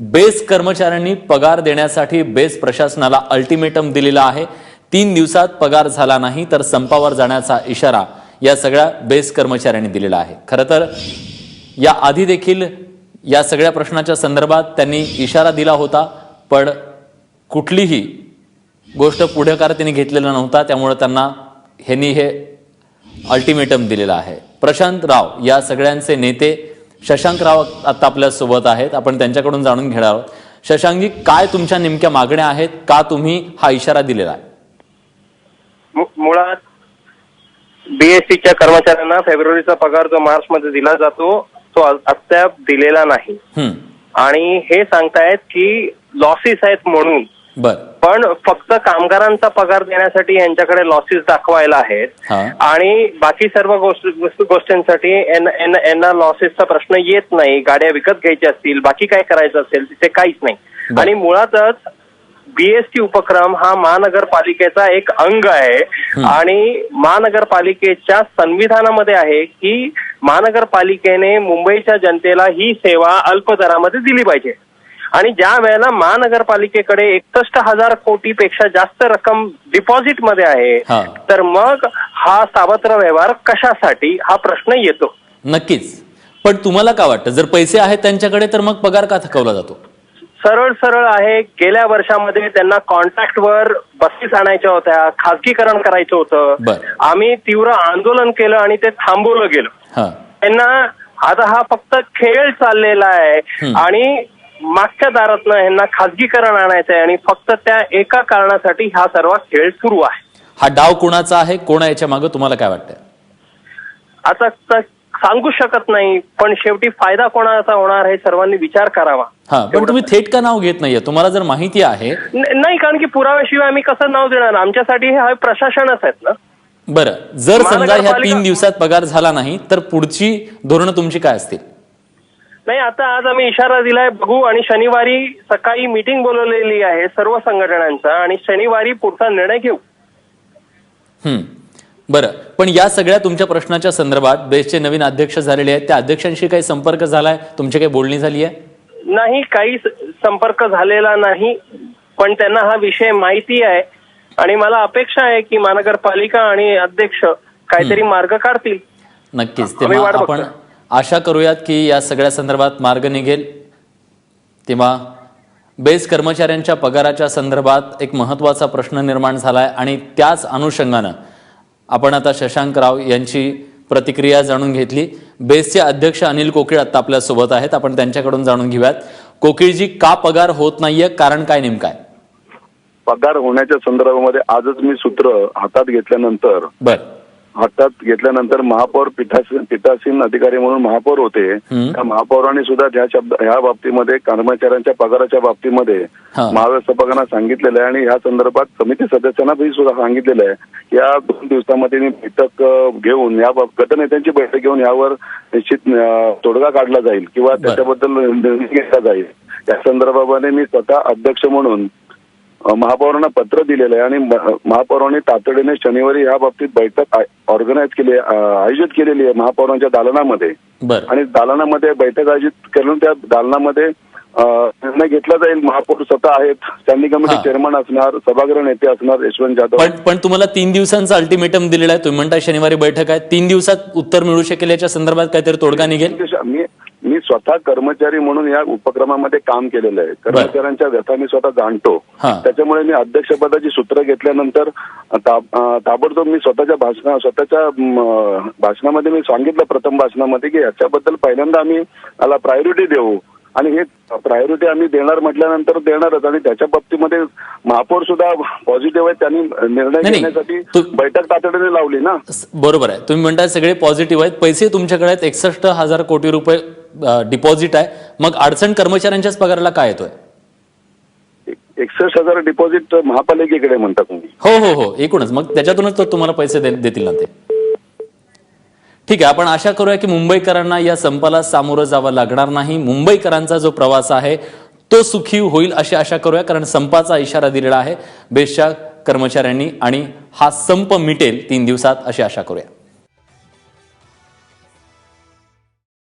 Base कर्मचाऱ्यांनी पगार देण्यासाठी बेस प्रशासनाला अल्टिमेटम दिलेला आहे. तीन दिवसात पगार झाला नाही तर संपावर जाण्याचा इशारा या सगळ्या बेस कर्मचाऱ्यांनी दिलेला आहे. खरं तर या आधी देखील या सगळ्या प्रश्नाच्या संदर्भात त्यांनी इशारा दिला होता पण कुठलीही गोष्ट पुढेकार त्यांनी घेतलेला नव्हता त्यामुळे त्यांना ह्यांनी हे अल्टिमेटम दिलेलं आहे. प्रशांत राव या सगळ्यांचे नेते शशांक राव आता आपल्यासोबत आहेत. आपण त्यांच्याकडून जाणून घेणार आहोत. शशांकजी काय तुमच्या नेमक्या मागण्या आहेत? का तुम्ही हा इशारा दिलेला आहे? मुळात बीएससीच्या कर्मचाऱ्यांना फेब्रुवारीचा पगार जो मार्च मध्ये दिला जातो तो अद्याप दिलेला नाही. आणि हे सांगतायत की लॉसेस आहेत म्हणून बर. पण फक्त कामगारांचा पगार देण्यासाठी यांच्याकडे लॉसेस दाखवायला आहेत. आणि बाकी सर्व गोष्ट गोष्ट- गोष्टींसाठी यांना- लॉसेसचा प्रश्न येत नाही. गाड्या विकत घ्यायच्या असतील बाकी काय करायचं असेल तिथे काहीच नाही. आणि मुळातच बीएसटी उपक्रम हा महानगरपालिकेचा एक अंग आहे. आणि महानगरपालिकेच्या संविधानामध्ये आहे की महानगरपालिकेने मुंबईच्या जनतेला ही सेवा अल्प दरामध्ये दिली पाहिजे. आणि ज्या वेळेला महानगरपालिकेकडे एकसष्ट हजार कोटीपेक्षा जास्त रक्कम डिपॉझिटमध्ये आहे हा. तर मग हा सावत्र व्यवहार कशासाठी? हा प्रश्न येतो. नक्कीच. पण तुम्हाला काय वाटतं? जर पैसे आहेत त्यांच्याकडे तर मग पगार का थकवला जातो? सरळ सरळ आहे. गेल्या वर्षामध्ये त्यांना कॉन्ट्रॅक्टवर बसेस आणायच्या होत्या खासगीकरण करायचं होतं. आम्ही तीव्र आंदोलन केलं आणि ते थांबवलं गेलं. त्यांना आता हा फक्त खेळ चाललेला आहे. आणि मागच्या दारातनं यांना खासगीकरण आणायचं आहे आणि फक्त त्या एका कारणासाठी हा सर्व खेळ सुरू आहे. हा डाव कोणाचा आहे? कोण याच्या मागे? तुम्हाला काय वाटतंय? आता सांगू शकत नाही पण शेवटी फायदा कोणाचा होणार हे सर्वांनी विचार करावा. हा पण तुम्ही थेट का नाव घेत नाहीये? तुम्हाला जर माहिती आहे नाही कारण की पुराव्याशिवाय आम्ही कसं नाव देणार? आमच्यासाठी हे प्रशासनच आहेत ना. बरं जर समजा ह्या तीन दिवसात पगार झाला नाही तर पुढची धोरणं तुमची काय असतील? नाही आता आज आम्ही इशारा दिलाय बघू. आणि शनिवारी सकाळी मीटिंग बोलवलेली आहे सर्व संघटनांचा. आणि शनिवारी पुढचा निर्णय घेऊ. बरं. पण या सगळ्या तुमच्या प्रश्नाच्या संदर्भात बेसचे नवीन अध्यक्ष झालेले आहेत. त्या अध्यक्षांशी काही संपर्क झालाय? तुमची काही बोलणी झाली आहे? नाही काही संपर्क झालेला नाही. पण त्यांना हा विषय माहिती आहे. आणि मला अपेक्षा आहे की महानगरपालिका आणि अध्यक्ष काहीतरी मार्ग काढतील. नक्कीच. आपण. आशा करूयात की या सगळ्या संदर्भात मार्ग निघेल. तेव्हा बेस कर्मचाऱ्यांच्या पगाराच्या संदर्भात एक महत्त्वाचा प्रश्न निर्माण झालाय आणि त्याच अनुषंगानं आपण आता शशांक राव यांची प्रतिक्रिया जाणून घेतली. बेसचे अध्यक्ष अनिल कोकिळ आता आपल्यासोबत आहेत. आपण त्यांच्याकडून जाणून घेऊयात. कोकिळजी का पगार होत नाहीये? कारण काय नेमकं? आहे पगार होण्याच्या संदर्भामध्ये आजच मी सूत्र हातात घेतल्यानंतर बर. हातात घेतल्यानंतर महापौर पीठासीन पीठासीन अधिकारी म्हणून महापौर होते. त्या महापौरांनी सुद्धा ह्या शब्द ह्या बाबतीमध्ये कर्मचाऱ्यांच्या पगाराच्या बाबतीमध्ये. महाव्यवस्थापकांना सांगितलेलं आहे आणि या संदर्भात समिती सदस्यांना सुद्धा सांगितलेलं आहे या दोन दिवसामध्ये मी बैठक घेऊन या गटनेत्यांची बैठक घेऊन यावर निश्चित तोडगा काढला जाईल किंवा त्याच्याबद्दल निर्णय घेतला जाईल या संदर्भामध्ये मी स्वतः अध्यक्ष म्हणून महापौरांना पत्र दिलेलं आहे आणि महापौरांनी तातडीने शनिवारी या बाबतीत बैठक ऑर्गनाईज केली आयोजित केलेली आहे महापौरांच्या दालनामध्ये. आणि दालनामध्ये बैठक आयोजित करून त्या दालनामध्ये निर्णय घेतला जाईल. महापौर स्वतः आहेत. Standing committee. चेअरमन असणार सभागृह नेते असणार यशवंत जाधव. पण पण तुम्हाला तीन दिवसांचा अल्टिमेटम दिलेला आहे. तुम्ही म्हणता शनिवारी बैठक आहे. तीन दिवसात उत्तर मिळू शकेल याच्या संदर्भात काहीतरी तोडगा निघेल? मी मी स्वतः कर्मचारी म्हणून या उपक्रमामध्ये काम केलेलं आहे. कर्मचाऱ्यांच्या व्यथा मी स्वतः जाणतो. त्याच्यामुळे मी अध्यक्षपदाची सूत्र घेतल्यानंतर ताबडतोब मी स्वतःच्या भाषणा स्वतःच्या भाषणामध्ये मी सांगितलं प्रथम भाषणामध्ये की याच्याबद्दल पहिल्यांदा आम्ही याला प्रायोरिटी देऊ. आणि हे प्रायोरिटी आम्ही देणार म्हटल्यानंतर देणारच. आणि त्याच्या बाबतीमध्ये महापौर सुद्धा पॉझिटिव्ह आहेत. त्यांनी निर्णय घेण्यासाठी बैठक तातडीने लावली ना. बरोबर आहे. तुम्ही म्हणताय सगळे पॉझिटिव्ह आहेत. पैसे तुमच्याकडे आहेत. एकसष्ट हजार कोटी रुपये डिपॉझिट आहे. मग अडचण कर्मचाऱ्यांच्याच पगाराला काय येतोय? एकसष्ट हजार डिपॉझिट महापालिकेकडे म्हणता तुम्ही. हो हो हो. एकूणच. मग त्याच्यातूनच तर तुम्हाला पैसे देतील ना ते. ठीक आहे. आपण आशा करूया की मुंबईकरांना या संपाला सामोरं जावं लागणार नाही. मुंबईकरांचा जो प्रवास आहे तो सुखी होईल अशी आशा करूया कारण संपाचा इशारा दिलेला आहे. बेसच्या कर्मचाऱ्यांनी आणि हा संप मिटेल तीन दिवसात अशी आशा करूया.